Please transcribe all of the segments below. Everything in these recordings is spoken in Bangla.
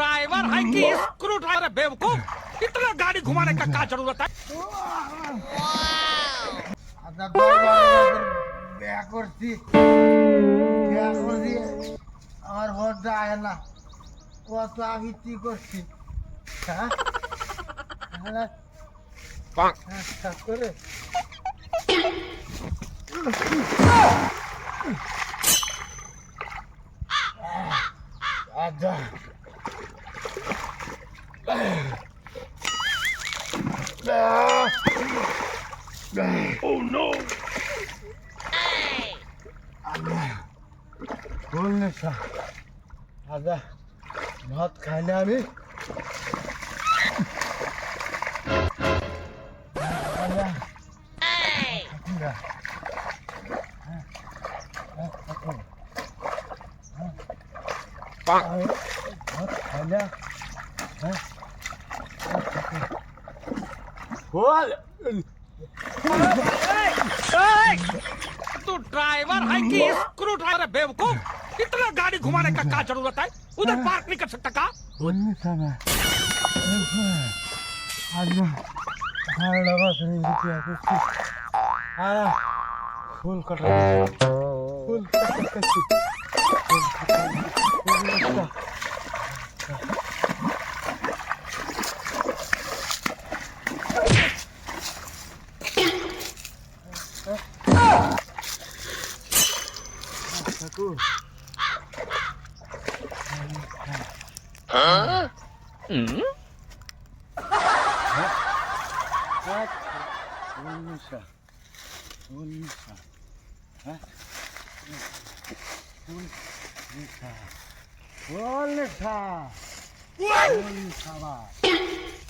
ड्राइवर है कि स्क्रू ड्राइवर है बेवकूफ इतना गाड़ी घुमाने का क्या जरूरत है আচ্ছা দরবার বিয়া করছি বিয়া করছি আমার ভোটটা আয় না কত আবৃত্তি করছি হ্যাঁ হ্যাঁ, হ্যাঁ, শেষ করে আচ্ছা ভুল নেশা আদা ভাত খাই না আমি আদা, খাচ্ছি না। হ্যাঁ, হ্যাঁ, খাচ্ছি না। হ্যাঁ, আমি ভাত খাই না। হ্যাঁ, तू ड्राइवर है कि स्क्रू ड्राइवर बेवकूफ़? इतना गाड़ी घुमाने का क्या ज़रूरत है? उधर पार्क नहीं कर सकता का? फुल कट रहा फुल कट 자꾸. 어? 응? 아, 운사, 운사, 아, 운사, 운사, 운사와,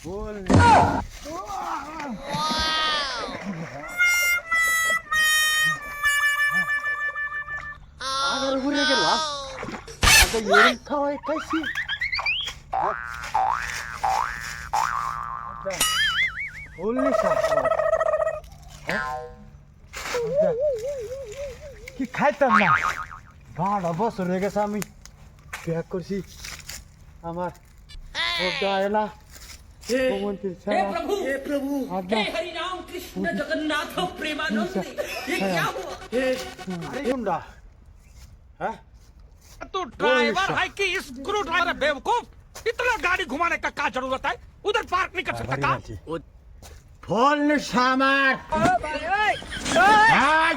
운사. আচ্ছা এরম খাওয়াই খাইছি আচ্ছা বললি কি খাইতাম না বারো বছর হয়ে গেছে আমি বিয়া করছি আমার ওটা আয় না ভগবন্তীর हे ছাড়া प्रभु हे प्रभु आज्ञा। हे हरि राम कृष्ण जगन्नाथ प्रेमानंद ये हाँ। क्या हुआ আরে কোনটা হ্যাঁ तू ड्राइवर ओह, है कि स्क्रू ड्राइवर है बेवकूफ इतना गाड़ी घुमाने का क्या जरूरत है उधर पार्क नहीं कर सकता का ফল নেশা আমার আজ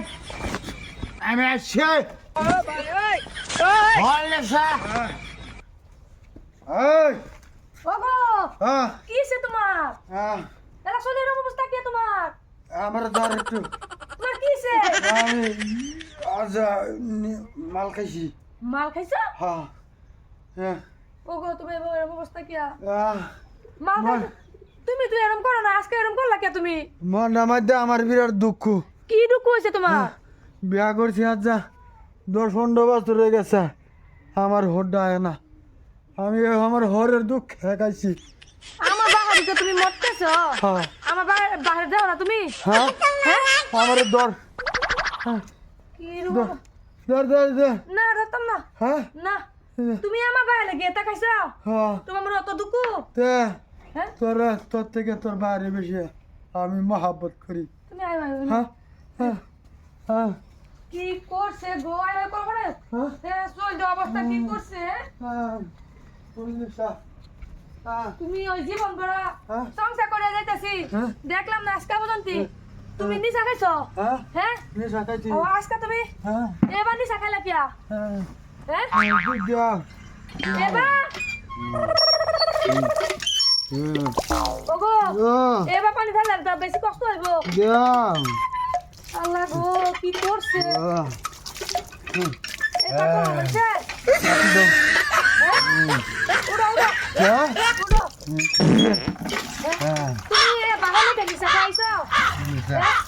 আমি আসছি ফল নেশা এই ওগো আহ, কিসে তোমার আহ, এরা শরীরের অবস্থা কি তোমার আমার ধর একটু তোমার কিসে আমি আজ নি- মাল খাইছি মাল খাইছো? হ্যাঁ হ্যাঁ ওগো তুমি এরকম অবস্থা কি মাল। খাইছো? তুমি তুই এরকম করো না আজকে এরকম করলা কে তুমি? মন মনের মধ্যে আমার বিরাট দুঃখ। কি দুঃখ হয়েছে তোমার? বিয়া করছি আজ যা দশ পনেরো বছর হয়ে গেছে আমার হরটা আয় না। আমি আমার হরের দুঃখ খাইছি আমার বাহারিকে তুমি মরতেছো। হ্যাঁ। আমার বাহির বাহির যাও না তুমি। হ্যাঁ হ্যাঁ আমার দর। কি রূপ? দর দর দর। না হ্যাঁ? না তুমি আমার বাইরে গিয়ে তা খাইছো? হ্যাঁ। তোমার অত দুঃখ? তে হ্যাঁ? তোর তোর থেকে তোর বাইরে বেশি আমি মহাব্বত করি। তুমি আই হ্যাঁ? হ্যাঁ? হ্যাঁ? কি করছে গো? আই করব রে হ্যাঁ? চল অবস্থা কি করছে? তুমি ওই জীবন হ্যাঁ। সংসার করে যাইতাছি। দেখলাম না আজকে পর্যন্ত। তুমি নিশা খাইছো? হ্যাঁ। নেশা খাইছি। আজকে তুমি এবার নিশা খাইলা কিয়া? হ্যাঁ? বেশি কষ্ট হইব। আল্লাহ গো কি করছে? এটা হ্যাঁ। হ্যাঁ? হ্যাঁ? হ্যাঁ?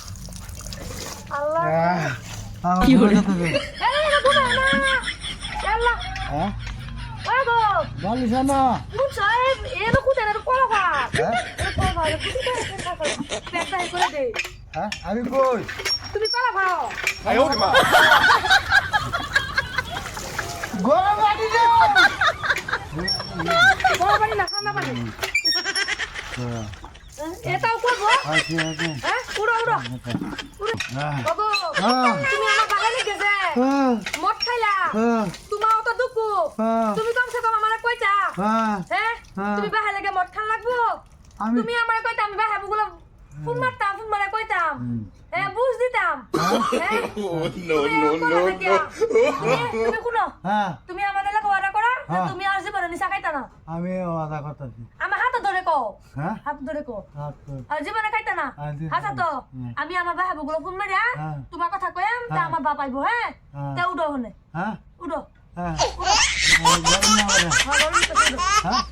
আল্লাহ আমার ঘরে থেকে এই এটা ঘুমা না আল্লাহ হ্যাঁ? ওগো বলিস না কোন সাহেব এনো কুতে না কোলা ভাত। হ্যাঁ? এনো কোলা ভাত না পেটটা হে করে দে। হ্যাঁ? আমি কই? তুমি কোলা ভাও গরম বাড়ি দে। পানি না ঠান্ডা পানি হ্যাঁ, হ্যাঁ, এটাও করব? আছে আছে। হ্যাঁ? উড়ো উড়ো। উড়ো। হ্যাঁ। বাবু হ্যাঁ। তুমি আমার বাগানে গেছে। হ্যাঁ। মদ খাইলা। হ্যাঁ। তুমি কমসে কম আমার কইতা। হ্যাঁ। হ্যাঁ হ্যাঁ। তুমি বাহার লাগে মদ খান লাগবো? আমি তুমি আমার কইতা আমি বাহারগুলো ফোন মারতাম ফোন মারা কইতাম। হ্যাঁ বুঝ দিতাম। হ্যাঁ। no, no, no, no. তুমি হ্যাঁ। তুমি আমাদের লাগে ওয়াদা করো? হ্যাঁ। তুমি আর জীবনে নিশা খাইতা না। আমি আদা করতেছি। আমার হাত ধরে কও। হ্যাঁ? হাত ধরে কও। আর জীবনে খাইতা না? হাসা তো? আমি আমার বাহাবু গুলো ফোন মারিয়া হ্যাঁ। তোমার কথা কয়াম তা হ্যাঁ। আমার বাপ আইবো হ্যাঁ? হ্যাঁ। তা উডো হনে হ্যাঁ। উডো। হ্যাঁ। হ্যাঁ।